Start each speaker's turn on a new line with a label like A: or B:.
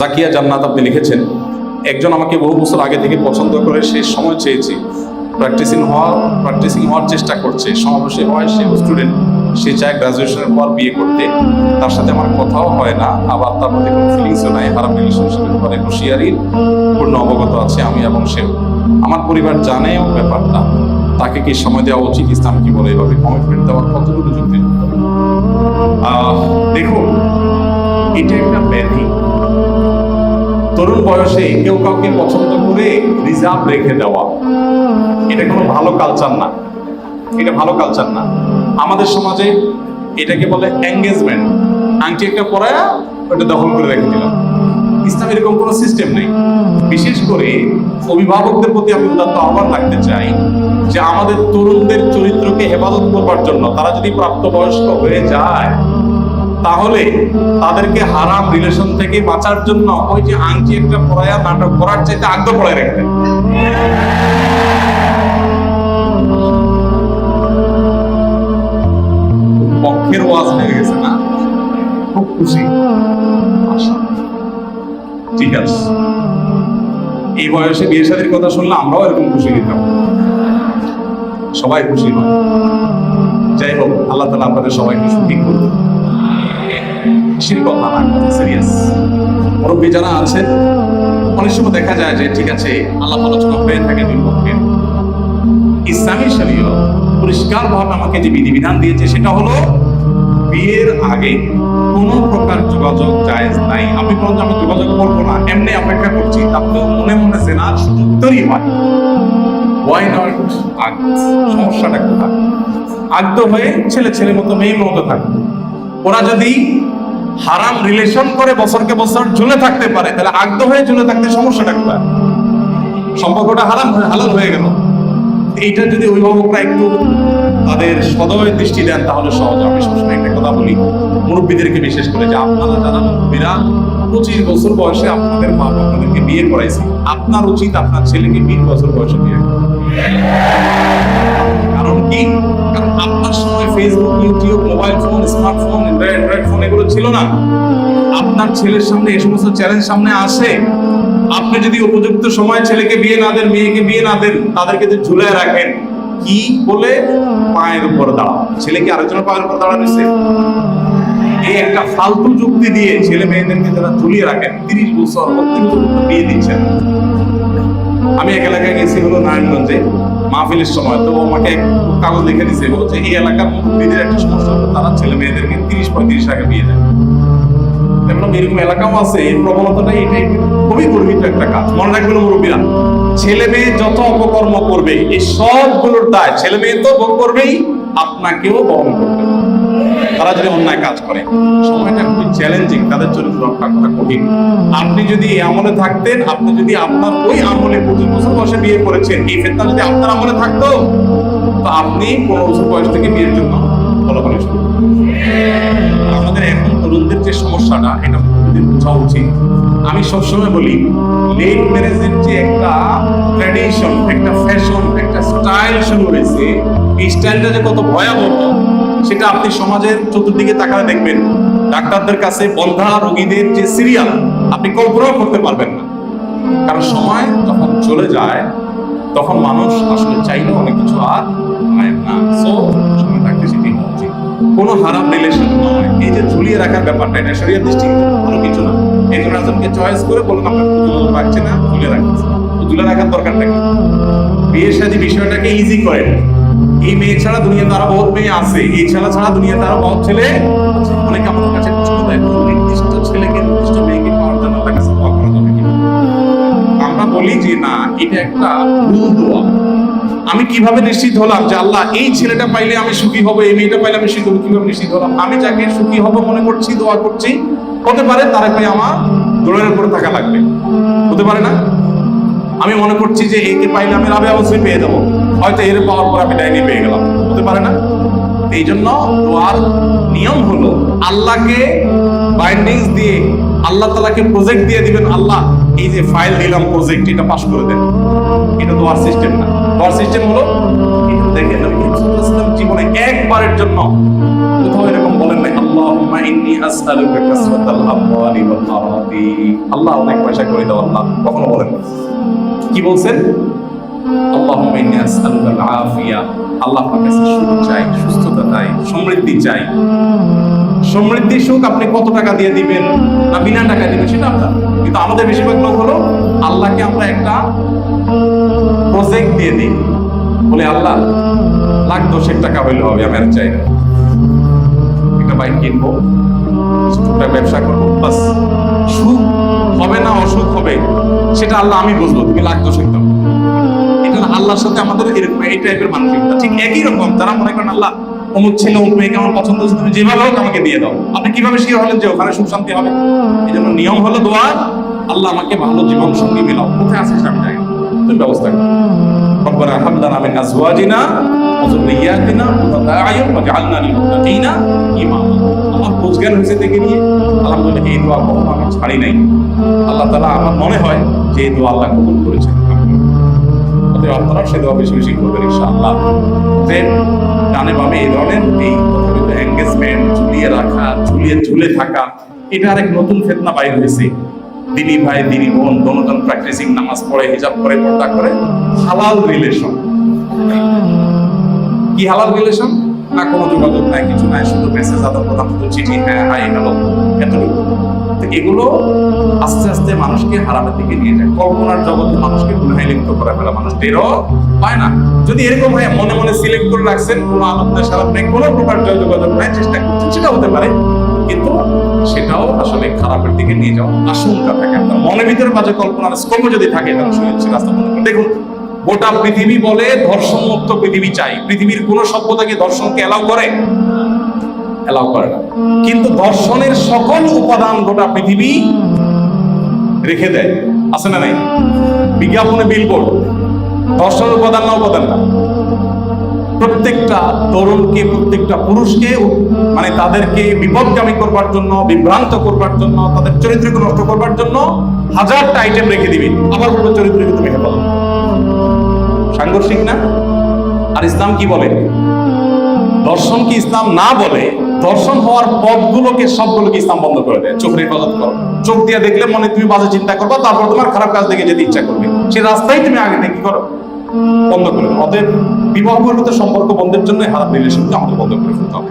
A: জাকিয়া জান্নাত আপনি লিখেছেন, একজন আমাকে বহু বছর আগে থেকে পছন্দ করে, সে সময় চেয়েছে। প্র্যাকটিসিং হওয়ার প্র্যাকটিসিং হওয়ার চেষ্টা করছে। সমাবেশে হয়, সে স্টুডেন্ট সে চায় গ্রাজুয়েশনের পর বিয়ে করতে। তার সাথে আমার কথাও হয় না। আবার তার মধ্যে কোনো ফিলিংসও নাই। খারাপ রিলেশনশিপের ব্যাপারে হুঁশিয়ারির পূর্ণ অবগত আছে আমি এবং সেও। আমার পরিবার জানেও ব্যাপারটা। তাকে কি সময় দেওয়া উচিত? ইসলাম কি বলে এভাবে কমিটমেন্ট দেওয়ার কতটুকু যুক্তি? দেখুন, এটা একটা ব্যাধি। তরুণ বয়সে কেউ কাউকে পছন্দ করে রিজার্ভ রেখে দেওয়া, এটা কোনো ভালো কালচার না। এটা ভালো কালচার না। আমাদের সমাজে এটাকে বলে এঙ্গেজমেন্ট আংটি একটা পরায়া, ওটা দখল করে রেখে দিলাম। ইসলাম এরকম কোনো সিস্টেম নেই। বিশেষ করে অভিভাবকদের প্রতি আমি উদাত্ত আহ্বান রাখতে চাই যে আমাদের তরুণদের চরিত্রকে হেফাজত করবার জন্য তারা যদি প্রাপ্তবয়স্ক হয়ে যায় তাহলে তাদেরকে হারাম রিলেশন থেকে বাঁচার জন্য ওই যে আংটি একটা পড়ায়া নাটক করার চাইতে আগ্রহ পড়ায় রাখবেন পক্ষের ওয়াজ হয়ে গেছে না? খুব খুশি। ঠিক আছে। এই বয়সে বিয়ে শাদীর কথা শুনলে আমরাও এরকম খুশি নিতাম সবাই খুশি হয়। যাই হোক, আল্লাহ তালা আপনাদের সবাইকে সুখী করুন খুশির কথা না সিরিয়াস। মুরব্বী যারা আছেন অনেক সময় দেখা যায় যে, ঠিক আছে, আল্লাহ আলোচনা হয়ে থাকে দুই পক্ষের ইসলামী শরীয় পরিষ্কার ভাবে আমাকে যে বিধিবিধান দিয়েছে, সেটা হলো বিয়ের আগে কোনো প্রকার যোগাযোগ জায়েজ নাই। আমি বলছি আমি যোগাযোগ করব না। এমনি অপেক্ষা করছি তাহলে মনে মনে সেনার সুযোগ তৈরি হয়। ওয়াই নট আগ সমস্যাটা কোথায়? আগ্ধ হয়ে ছেলে ছেলে মতো মেয়ে মতো থাকবে ওরা যদি হারাম রিলেশন করে বছরকে বছর ঝুলে থাকতে পারে। তাহলে আগ্ধ হয়ে ঝুলে থাকতে সমস্যাটা কোথায়? সম্পর্কটা হারাম হালাল হয়ে গেল। এইটা যদি অভিভাবকরা একটু তাদের সদয় দৃষ্টি দেন, তাহলে সহজ আমি সবসময় একটা কথা বলি, মুরব্বীদেরকে বিশেষ করে যে আপনারা যারা মুরব্বীরা, পঁচিশ বছর বয়সে আপনাদের মা বাবা আপনাদেরকে বিয়ে করাইছে, আপনার উচিত আপনার ছেলেকে বিশ বছর বয়সে বিয়ে কারণ কি? কারণ আপনার Facebook YouTube mobile phone smartphone Android phone এগুলো ছিল না। আপনার ছেলের সামনে এই সমস্ত চ্যালেঞ্জ সামনে আসে। আপনি যদি উপযুক্ত সময় ছেলেকে বিয়ে না দেন, মেয়েকে বিয়ে না দেন, তাদেরকে যদি ঝুলে রাখেন, কি বলে? পায়ের উপর দাঁড়া ছেলে কি আরেকজনের পায়ের উপর দাঁড়া এই একটা ফালতু যুক্তি দিয়ে ছেলে মেয়েদেরকে যারা ঝুলিয়ে রাখেন, তিরিশ বছর বত্রিশ বছর বিয়ে দিচ্ছেন। আমি এক এলাকায় গেছি হলো নারায়ণগঞ্জে। মাহফিলের সময় তো আমাকে কাগজ লিখে দিছে বলছে এই এলাকার মুরব্বীদের একটা সমস্যা হতো তারা ছেলে মেয়েদেরকে তিরিশ পঁয়ত্রিশ আগে বিয়ে দেয়। এমন এরকম এলাকাও আছে এই প্রবণতাটা এটাই, খুবই গর্বিত একটা কাজ। মনে রাখবেন মুরব্বীরা, ছেলে মেয়ে যত অপকর্ম করবে, এই সবগুলোর দায় ছেলে মেয়ে তো ভোগ করবেই, আপনাকেও বহন করবে তারা যদি অন্যায় কাজ করে, সময়টা খুবই চ্যালেঞ্জিং তাদের জন্য রক্ষা করা কঠিন। আপনি যদি এই আমলে থাকতেন, আপনি যদি আপনার ওই আমলে পঁচিশ বছর বয়সে বিয়ে করেছেন, এই ফেতনা যদি আপনার আমলে থাকতো, তো আপনি পনেরো বছর বয়স থেকে বিয়ের জন্য ফলাফল শুরু আমাদের এখন তরুণদের যে সমস্যাটা, এটা বোঝা উচিত। আমি সবসময় বলি লেট ম্যারেজের যে একটা ট্র্যাডিশন একটা ফ্যাশন একটা শুরু হয়েছে এই স্টাইলটা কত ভয়াবহ, সেটা আপনি সমাজের চতুর্দিকে তাকালে দেখবেন। ডাক্তারদের কাছে বন্ধা রোগীদের যে সিরিয়াল আপনি কল্পনাও করতে পারবেন না। কারণ সময় যখন চলে যায়, তখন মানুষ আসলে চাইলে অনেক কিছু আর পায় না। সো সময় থাকতে সেটি কোনো হারাম রিলেশন নয়। এই যে ঝুলিয়ে রাখার ব্যাপারটা, এটা দৃষ্টি কোনো কিছু না। একজন একজনকে চয়েস করে বলুন, আপনার রাখছে না ঝুলে রাখছে। রাখার দরকারটা কি? বিয়ের সাথে বিষয়টাকে ইজি করেন। এই মেয়ে ছাড়া দুনিয়া তারা বহুত মেয়ে আছে। এই ছাড়া ছাড়া দুনিয়াতে আরও বহুত ছেলে। অনেকে আমাদের কাছে নির্দিষ্ট ছেলেকে, নির্দিষ্ট মেয়েকে পাওয়ার জন্য তার কাছে আমরা বলি যে, না, এটা একটা ভুল দোয়া। আমি কীভাবে নিশ্চিত হলাম যে আল্লাহ এই ছেলেটা পাইলে আমি সুখী হব, এই মেয়েটা পাইলে আমি সুখী হব কীভাবে নিশ্চিত হলাম? আমি যাকে সুখী হব মনে করছি, দোয়া করছি, হতে পারে তার ভাই আমার দোলের উপরে থাকা লাগবে। হতে পারে না? আমি মনে করছি যে একে পাইলে আমি রাবে অবশ্যই পেয়ে যাব। হয়তো এর পাওয়ার পর আমি ডাইনি পেয়ে গেলাম। হতে পারে না? এই জন্য দোয়ার নিয়ম হলো আল্লাহকে বাইন্ডিংস দিয়ে, আল্লাহ তালাকে প্রজেক্ট দিয়ে দিবেন। আল্লাহ, এই যে ফাইল দিলাম প্রজেক্ট এটা পাস করে দেন। এটা দোয়ার সিস্টেম না। দোয়ার সিস্টেম হলো দেখেন জীবনে একবারের জন্য। কোথাও এরকম বলেন নাই আল্লাহ আল্লাহ, অনেক পয়সা করে দাও, আল্লাহ। কখনো বলেন না। কি বলছেন? আল্লাহ চাই, সুস্থতা চাই, সমৃদ্ধি চাই। সমৃদ্ধি সুখ আপনি কত টাকা দিয়ে দিবেন বিনা টাকা আমাদের বেশিরভাগ লোক আল্লাহকে আমরা একটা প্রজেক্ট দিয়ে দিই। বলে, আল্লাহ, লাখ দশেক টাকা হইলে হবে আমি আর চাই একটা বাইক কিনবো ব্যবসা করব সুখ হবে না সেটা আল্লাহ আমি বুঝবো তুমি লাখ দশেক দাও এটা না আল্লাহর সাথে আমাদের এরকম এই টাইপের মানসিকতা ঠিক একই রকম তারা মনে করেন আল্লাহ অমুক ছেলে অমুক মেয়েকে আমার পছন্দ হচ্ছে তুমি যেভাবে হোক আমাকে দিয়ে দাও আপনি কিভাবে শিওর হলেন যে ওখানে সুখ শান্তি হবে এই জন্য নিয়ম হলো দোয়া আল্লাহ আমাকে ভালো জীবন সঙ্গী মিলাও কোথায় আছিস আমি জানি না। তুমি ব্যবস্থা করো ربنا هب لنا من ازواجنا وذرياتنا قرة اعين واجعلنا للمتقين اماما আমার রোজগার হয়েছে থেকে নিয়ে আলহামদুলিল্লাহ এই দোয়া কখনো আমি ছাড়ি নাই। আল্লাহ তাআলা আমার মনে হয় যে এই দোয়া আল্লাহ কবুল করেছেন। আপনারা সে দোয়া বেশি বেশি করবেন ডানে বামে এই ধরনের এই এঙ্গেজমেন্ট ঝুলিয়ে রাখা, ঝুলিয়ে ঝুলে থাকা, এটা আরেক নতুন ফেতনা বাইর হয়েছে। দিনী ভাই, দিনী বোন দনজন প্র্যাকটিসিং নামাজ পড়ে, হিজাব করে পর্দা করে, হালাল রিলেশন কি হালাল রিলেশন না, কোনো যোগাযোগ নাই, কিছু নাই, শুধু মেসেজ আদান প্রদান শুধু চিঠি হ্যাঁ হাই হ্যালো এতটুকু। তো এগুলো আস্তে আস্তে মানুষকে হারামের দিকে নিয়ে যায়। কল্পনার জগতে মানুষকে গুনাহে লিপ্ত করে ফেলা মানুষ টেরও পায় না। যদি এরকম হয়, মনে মনে সিলেক্ট করে রাখছেন, কোনো আনন্দ সারাপ নেই, কোনো প্রকার যোগাযোগ নাই, চেষ্টা করছেন সেটা হতে পারে। কিন্তু সেটাও আসলে খারাপের দিকে নিয়ে যাওয়ার আশঙ্কা থাকে। মনের ভিতরে বাজে কল্পনার স্কোপও যদি থাকে তাহলে সে রাস্তা করে। দেখুন গোটা পৃথিবী বলে ধর্ষণ মুক্ত পৃথিবী চাই। পৃথিবীর কোন সভ্যতাকে ধর্ষণকে এলাও করে? এলাও করে না। কিন্তু ধর্ষণের সকল উপাদান গোটা পৃথিবী রেখে দেয়। আছে না নাই? বিজ্ঞাপনে বিলবোর্ড ধর্ষণের উপাদান না উপাদান না। প্রত্যেকটা তরুণকে, প্রত্যেকটা পুরুষকে মানে তাদেরকে বিপদগামী করবার জন্য, বিভ্রান্ত করবার জন্য, তাদের চরিত্রকে নষ্ট করবার জন্য হাজারটা আইটেম রেখে দিবি। আবার বলব চরিত্রকে তুমি হেফাজত। সাংঘর্ষিক না? আর ইসলাম কি বলে? দর্শন কি ইসলাম না বলে? দর্শন হওয়ার পথগুলোকে সবগুলোকে ইসলাম বন্ধ করে দেয়। চোখের হেফাজত করো। চোখ দিয়ে দেখলে মনে তুমি বাজে চিন্তা করবা, তারপর তোমার খারাপ কাজ দেখে যেতে ইচ্ছা করবে। সেই রাস্তায় তুমি আগে কি করো। বন্ধ করে দাও অতএব বিবাহ সম্পর্ক বন্ধের জন্য হারাপ রিলেশনকে আমাদের বন্ধ করে ফেলতে হবে।